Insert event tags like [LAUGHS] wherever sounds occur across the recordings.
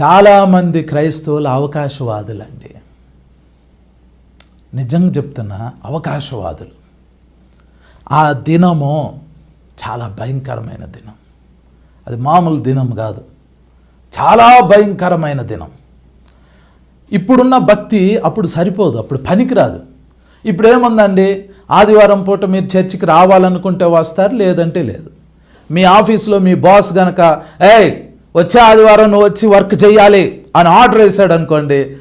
చాలామంది క్రైస్తవులు అవకాశవాదులండి. నిజంగా చెప్తున్నా అవకాశవాదులు. ఆ దినము చాలా భయంకరమైన దినం. అది మామూలు దినం కాదు. చాలా భయంకరమైన దినం. ఇప్పుడున్న భక్తి అప్పుడు సరిపోదు అప్పుడు పనికిరాదు. ఇప్పుడు ఏముందండి ఆదివారం పూట మీరు చర్చికి రావాలనుకుంటే వస్తారు లేదంటే లేదు. మీ ఆఫీస్లో మీ బాస్ గనక ఏయ్ వచ్చే ఆదివారం నువ్వు వచ్చి వర్క్ చేయాలి అని ఆర్డర్ వేశాడు అనుకోండి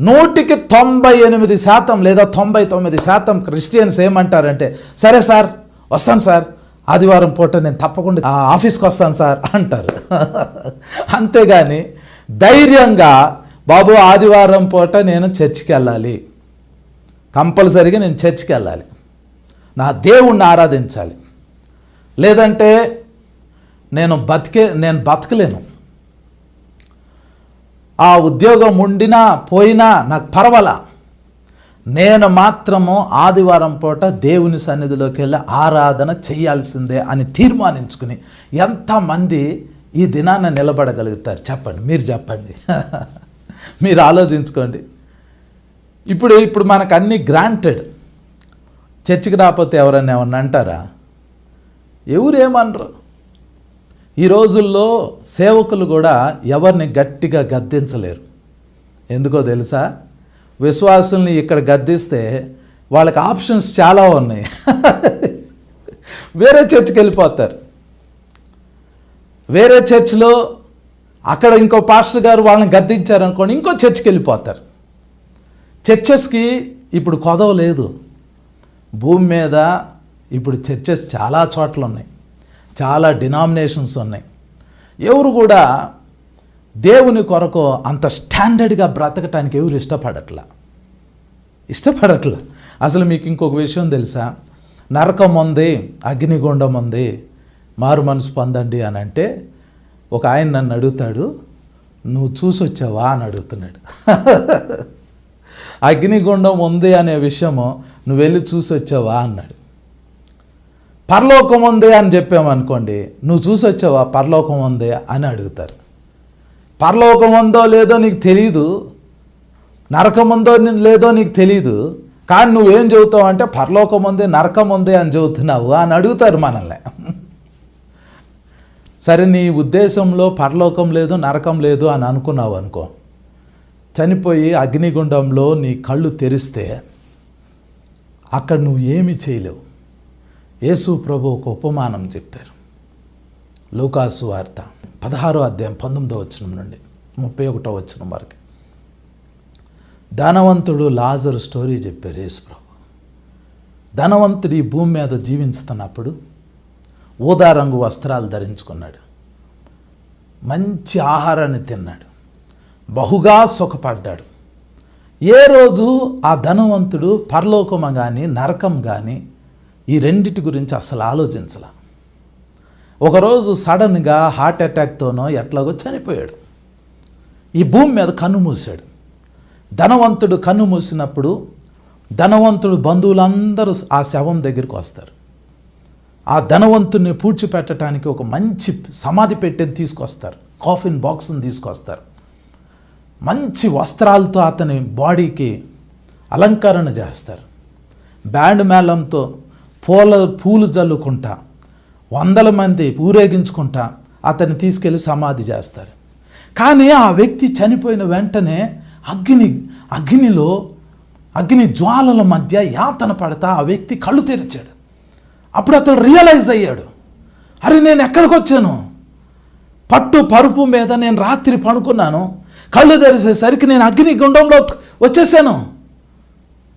నూటికి తొంభై ఎనిమిది శాతం లేదా తొంభై తొమ్మిది శాతం క్రిస్టియన్స్ ఏమంటారంటే సరే సార్ వస్తాను సార్ ఆదివారం పూట నేను తప్పకుండా ఆ ఆఫీస్కి వస్తాను సార్ అంటారు. [LAUGHS] అంతేగాని ధైర్యంగా బాబు ఆదివారం పూట నేను చర్చికి వెళ్ళాలి. కంపల్సరీగా నేను చర్చికి వెళ్ళాలి. నా దేవుణ్ణి ఆరాధించాలి. లేదంటే నేను బతికే నేను బతకలేను. ఆ ఉద్యోగం ఉండినా పోయినా నాకు పర్వాల. నేను మాత్రము ఆదివారం పూట దేవుని సన్నిధిలోకి వెళ్ళి ఆరాధన చేయాల్సిందే అని తీర్మానించుకుని ఎంతమంది ఈ దినాన నిలబడగలుగుతారు చెప్పండి మీరు చెప్పండి. [LAUGHS] మీరు ఆలోచించుకోండి. ఇప్పుడు ఇప్పుడు మనకు అన్ని గ్రాంటెడ్ చర్చికి రాకపోతే ఎవరన్నా ఏమన్నా అంటారా? ఎవరేమనరు ఈ రోజుల్లో సేవకులు కూడా ఎవరిని గట్టిగా గద్దించలేరు. ఎందుకో తెలుసా? విశ్వాసుల్ని ఇక్కడ గద్దిస్తే వాళ్ళకి ఆప్షన్స్ చాలా ఉన్నాయి. [LAUGHS] వేరే చర్చికి వెళ్ళిపోతారు. వేరే చర్చిలో అక్కడ ఇంకో పాస్టర్ గారు వాళ్ళని గద్దించారనుకోండి ఇంకో చర్చికి వెళ్ళిపోతారు. చర్చెస్కి ఇప్పుడు కొదవ లేదు భూమి మీద ఇప్పుడు చర్చెస్ చాలా చోట్ల ఉన్నాయి చాలా డినామినేషన్స్ ఉన్నాయి. ఎవరు కూడా దేవుని కొరకు అంత స్టాండర్డ్గా బ్రతకటానికి ఎవరు ఇష్టపడట్లా? ఇష్టపడట్లా. అసలు మీకు ఇంకొక విషయం తెలుసా? నరకం ఉంది అగ్నిగుండం ఉంది మారు మనసు పొందండి అని అంటే ఒక ఆయన నన్ను అడుగుతాడు నువ్వు చూసి వచ్చావా? అని అడుగుతున్నాడు. [LAUGHS] అగ్నిగుండం ఉంది అనే విషయము నువ్వు వెళ్ళి చూసి వచ్చావా? అన్నాడు. పరలోకం ఉంది అని చెప్పామనుకోండి నువ్వు చూసి వచ్చావా? పరలోకం ఉంది అని అడుగుతారు. పరలోకం ఉందో లేదో నీకు తెలీదు నరకం ఉందో లేదో నీకు తెలీదు కానీ నువ్వేం చెబుతావు అంటే పరలోకం ఉంది నరకం ఉంది అని చెబుతున్నావు అని అడుగుతారు మనల్ని. సరే నీ ఉద్దేశంలో పరలోకం లేదు నరకం లేదు అని అనుకున్నావు అనుకో చనిపోయి అగ్నిగుండంలో నీ కళ్ళు తెరిస్తే అక్కడ నువ్వు ఏమి చేయలేవు. యేసు ప్రభు ఒక ఉపమానం చెప్పారు. లూకాసు వార్త పదహారో అధ్యాయం పంతొమ్మిదో వచ్చిన నుండి ముప్పై ఒకటో వచనం వరకు. ధనవంతుడు లాజరు స్టోరీ చెప్పారు యేసు ప్రభు. ధనవంతుడు ఈ భూమి మీద జీవించుతున్నప్పుడు ఊదా రంగు వస్త్రాలు ధరించుకున్నాడు. మంచి ఆహారాన్ని తిన్నాడు. బహుగా సుఖపడ్డాడు. ఏ రోజు ఆ ధనవంతుడు పరలోకము కానీ నరకం కానీ ఈ రెండిటి గురించి అసలు ఆలోచించాల. ఒకరోజు సడన్గా హార్ట్ అటాక్తోనో ఎట్లాగో చనిపోయాడు. ఈ భూమి మీద కన్ను మూసాడు ధనవంతుడు కన్ను మూసినప్పుడు ధనవంతుడు బంధువులందరూ ఆ శవం దగ్గరికి వస్తారు. ఆ ధనవంతుడిని పూడ్చిపెట్టడానికి ఒక మంచి సమాధి పెట్టేది తీసుకొస్తారు. కాఫిన్ బాక్స్ని తీసుకొస్తారు. మంచి వస్త్రాలతో అతని బాడీకి అలంకరణ చేస్తారు. బ్యాండ్ మేళంతో పూల పూలు జల్లుకుంటా వందల మంది ఊరేగించుకుంటా అతన్ని తీసుకెళ్ళి సమాధి చేస్తారు. కానీ ఆ వ్యక్తి చనిపోయిన వెంటనే అగ్ని అగ్నిలో అగ్ని జ్వాలల మధ్య యాతన పడతా ఆ వ్యక్తి కళ్ళు తెరిచాడు. అప్పుడు అతడు రియలైజ్ అయ్యాడు. అరే నేను ఎక్కడికి వచ్చాను? పట్టు పరుపు మీద నేను రాత్రి పడుకున్నాను. కళ్ళు తెరిసేసరికి నేను అగ్ని గుండంలో వచ్చేసాను.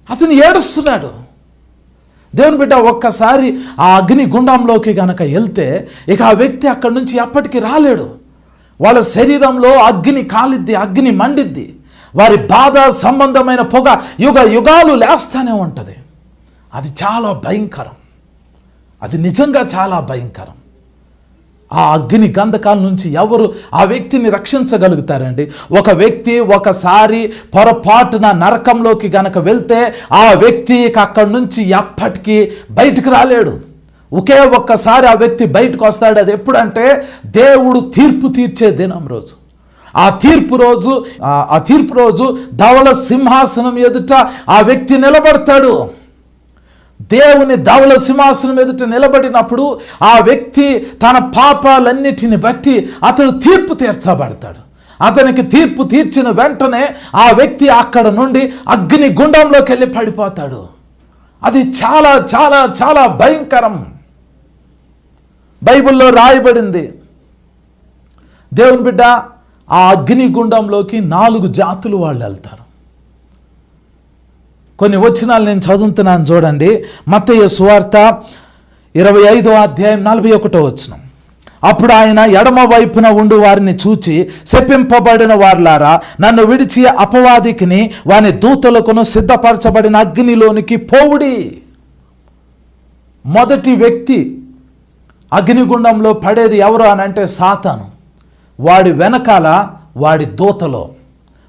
అతను ఏడుస్తున్నాడు. దేవుని బిడ్డ ఒక్కసారి ఆ అగ్ని గుండంలోకి గనక వెళ్తే ఇక ఆ వ్యక్తి అక్కడి నుంచి ఎప్పటికీ రాలేడు. వాళ్ళ శరీరంలో అగ్ని కాలిద్ది అగ్ని మండిద్ది. వారి బాధ సంబంధమైన పొగ యుగ యుగాలు లేస్తానే ఉంటుంది. అది చాలా భయంకరం. అది నిజంగా చాలా భయంకరం. ఆ అగ్ని గంధకాల నుంచి ఎవరు ఆ వ్యక్తిని రక్షించగలుగుతారండి? ఒక వ్యక్తి ఒకసారి పొరపాటున నరకంలోకి గనక వెళ్తే ఆ వ్యక్తి అక్కడి నుంచి ఎప్పటికీ బయటికి రాలేడు. ఒకే ఒక్కసారి ఆ వ్యక్తి బయటకు వస్తాడు. అది ఎప్పుడంటే దేవుడు తీర్పు తీర్చే దినం రోజు. ఆ తీర్పు రోజు ఆ- ఆ తీర్పు రోజు ధవల సింహాసనం ఎదుట ఆ వ్యక్తి నిలబడతాడు. దేవుని దావుల సింహాసనం ఎదుట నిలబడినప్పుడు ఆ వ్యక్తి తన పాపాలన్నిటిని బట్టి అతడు తీర్పు తీర్చబడతాడు. అతనికి తీర్పు తీర్చిన వెంటనే ఆ వ్యక్తి అక్కడ నుండి అగ్ని గుండంలోకి వెళ్ళి పడిపోతాడు. అది చాలా చాలా చాలా భయంకరం. బైబిల్లో రాయబడింది. దేవుని బిడ్డ ఆ అగ్ని గుండంలోకి నాలుగు జాతులు వాళ్ళు వెళ్తారు. కొన్ని వచనాలు నేను చదువుతున్నాను చూడండి. మత్తయ్య సువార్త ఇరవై ఐదో అధ్యాయం నలభై ఒకటో వచనం. అప్పుడు ఆయన ఎడమ వైపున ఉండు వారిని చూచి శపింపబడిన వార్లారా నన్ను విడిచి అపవాదికిని వాని దూతలకును సిద్ధపరచబడిన అగ్నిలోనికి పోవుడి. మొదటి వ్యక్తి అగ్నిగుండంలో పడేది ఎవరు అని అంటే సాతాను. వాడి వెనకాల వాడి దూతలో.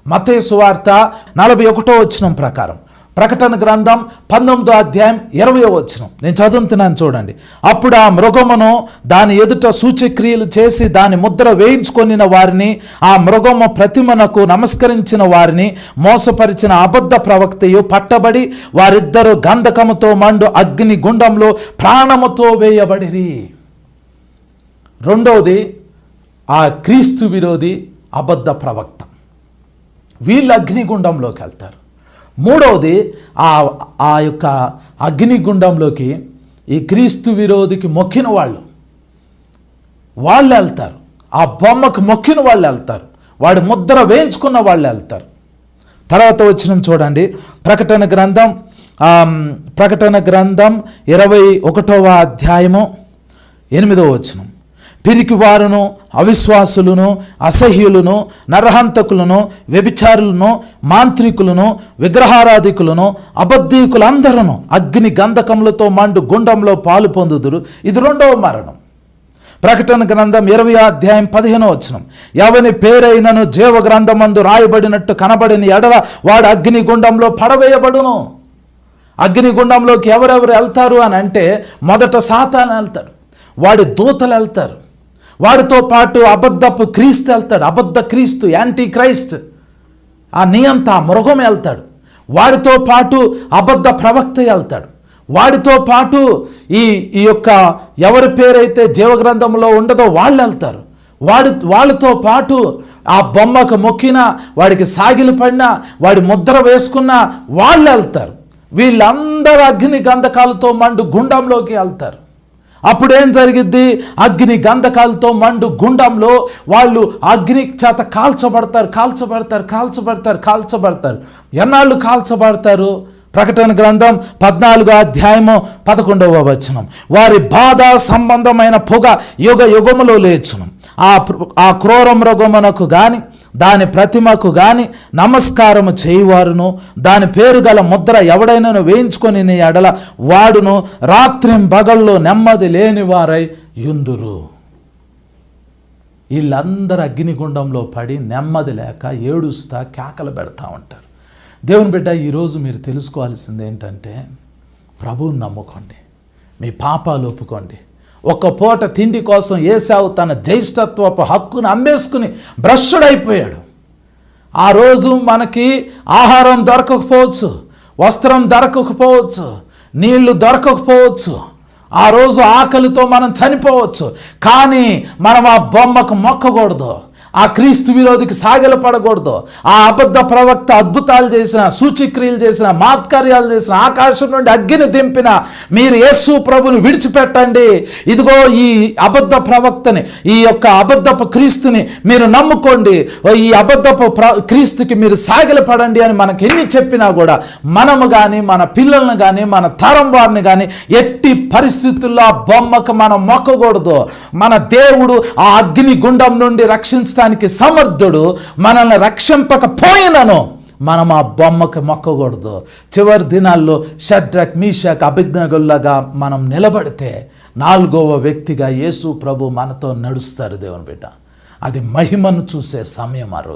మతేసు వార్త నలభై ఒకటో వచనం ప్రకారం. ప్రకటన గ్రంథం పంతొమ్మిదో అధ్యాయం ఇరవయో వచ్చిన నేను చదువుతున్నాను చూడండి. అప్పుడు ఆ మృగమును దాని ఎదుట సూచక్రియలు చేసి దాని ముద్ర వేయించుకొనిన వారిని ఆ మృగము ప్రతిమనకు నమస్కరించిన వారిని మోసపరిచిన అబద్ధ ప్రవక్తయు పట్టబడి వారిద్దరూ గంధకముతో మండు అగ్ని గుండంలో ప్రాణముతో వేయబడిరి. రెండవది ఆ క్రీస్తు విరోధి అబద్ధ ప్రవక్త. వీళ్ళు అగ్నిగుండంలోకి వెళ్తారు. మూడవది ఆ ఆ యొక్క అగ్నిగుండంలోకి ఈ క్రీస్తు విరోధికి మొక్కిన వాళ్ళు. వాళ్ళు వెళ్తారు. ఆ బొమ్మకు మొక్కిన వాళ్ళు వెళ్తారు. వాడి ముద్ర వేయించుకున్న వాళ్ళు వెళ్తారు. తర్వాత వచ్చిన చూడండి. ప్రకటన గ్రంథం ప్రకటన గ్రంథం ఇరవై ఒకటవ అధ్యాయము ఎనిమిదవ వచనం. పిరికివారును అవిశ్వాసులను అసహ్యులను నరహంతకులను వ్యభిచారులను మాంత్రికులను విగ్రహారాధికులను అబద్ధీకులందరూ అగ్ని గంధకములతో మండు గుండంలో పాలు పొందుదురు. ఇది రెండవ మరణం. ప్రకటన గ్రంథం ఇరవై అధ్యాయం పదిహేనో వచనం. ఎవని పేరైనను జీవ గ్రంథమందు రాయబడినట్టు కనబడిన ఎడల వాడు అగ్నిగుండంలో పడవేయబడును. అగ్నిగుండంలోకి ఎవరెవరు వెళ్తారు అని అంటే మొదట సాతాను వెళ్తాడు. వాడి దూతలు వెళ్తారు. వాడితో పాటు అబద్ధపు క్రీస్తు వెళ్తాడు. అబద్ధ క్రీస్తు యాంటీ క్రైస్ట్ ఆ నియంత ఆ మృగం వెళ్తాడు. వాడితో పాటు అబద్ధ ప్రవక్త వెళ్తాడు. వాడితో పాటు ఈ ఈ యొక్క ఎవరి పేరైతే జీవగ్రంథంలో ఉండదో వాళ్ళు వెళ్తారు. వాడి వాళ్ళతో పాటు ఆ బొమ్మకు మొక్కిన వాడికి సాగిలు పడినా వాడి ముద్ర వేసుకున్న వాళ్ళు వెళ్తారు. వీళ్ళందరూ అగ్ని గంధకాలతో మండు గుండంలోకి వెళ్తారు. అప్పుడేం జరిగిద్ది? అగ్ని గంధకాలతో మండు గుండంలో వాళ్ళు అగ్ని చేత కాల్చబడతారు కాల్చబడతారు కాల్చబడతారు కాల్చబడతారు. ఎన్నాళ్ళు కాల్చబడతారు? ప్రకటన గ్రంథం పద్నాలుగో అధ్యాయము పదకొండవ వచనం. వారి బాధ సంబంధమైన పొగ యుగ యుగములో లేచును. ఆ ఆ క్రోరం మృగమునకు గాని దాని ప్రతిమకు గాని నమస్కారము చేయువారును దాని పేరు గల ముద్ర ఎవడైనాను వేయించుకొని నీ ఎడల వాడును రాత్రిం బగల్లో నెమ్మది లేనివారై యుందురు. వీళ్ళందరూ అగ్నిగుండంలో పడి నెమ్మది లేక ఏడుస్తా కేకలు పెడతా ఉంటారు. దేవుని బిడ్డ ఈరోజు మీరు తెలుసుకోవాల్సింది ఏంటంటే ప్రభువుని నమ్ముకోండి. మీ పాపాలు ఒప్పుకోండి. ఒక పూట తిండి కోసం ఏసావు తన జ్యేష్ఠత్వపు హక్కును అమ్మేసుకుని భ్రష్టుడైపోయాడు. ఆ రోజు మనకి ఆహారం దొరకకపోవచ్చు వస్త్రం దొరకకపోవచ్చు నీళ్ళు దొరకకపోవచ్చు. ఆ రోజు ఆకలితో మనం చనిపోవచ్చు. కానీ మనం ఆ బొమ్మకు మొక్కకూడదు. ఆ క్రీస్తు విరోధికి సాగిలపడకూడదు. ఆ అబద్ధ ప్రవక్త అద్భుతాలు చేసిన సూచిక్రియలు చేసిన మాత్కార్యాలు చేసిన ఆకాశం నుండి అగ్గిని దింపిన మీరు యేసు ప్రభుని విడిచిపెట్టండి. ఇదిగో ఈ అబద్ధ ప్రవక్తని ఈ యొక్క అబద్ధపు క్రీస్తుని మీరు నమ్ముకోండి. ఈ అబద్ధపు ప్ర క్రీస్తుకి మీరు సాగిలపడండి అని మనకి ఎన్ని చెప్పినా కూడా మనము కానీ మన పిల్లల్ని కానీ మన తరం వారిని కానీ ఎట్టి పరిస్థితుల్లో ఆ బొమ్మకు మనం మొక్కకూడదు. మన దేవుడు ఆ అగ్ని గుండం నుండి రక్షించడానికి సమర్థుడు మనల్ని రక్షింపకపోయినను మనం ఆ బొమ్మకు మొక్కకూడదు. చివరి దినాల్లో షడ్రక్ మీషక్ అభిజ్ఞగుల్లగా మనం నిలబడితే నాలుగవ వ్యక్తిగా యేసు ప్రభు మనతో నడుస్తారు దేవుని బిడ్డ. అది మహిమను చూసే సమయం ఆ రోజు.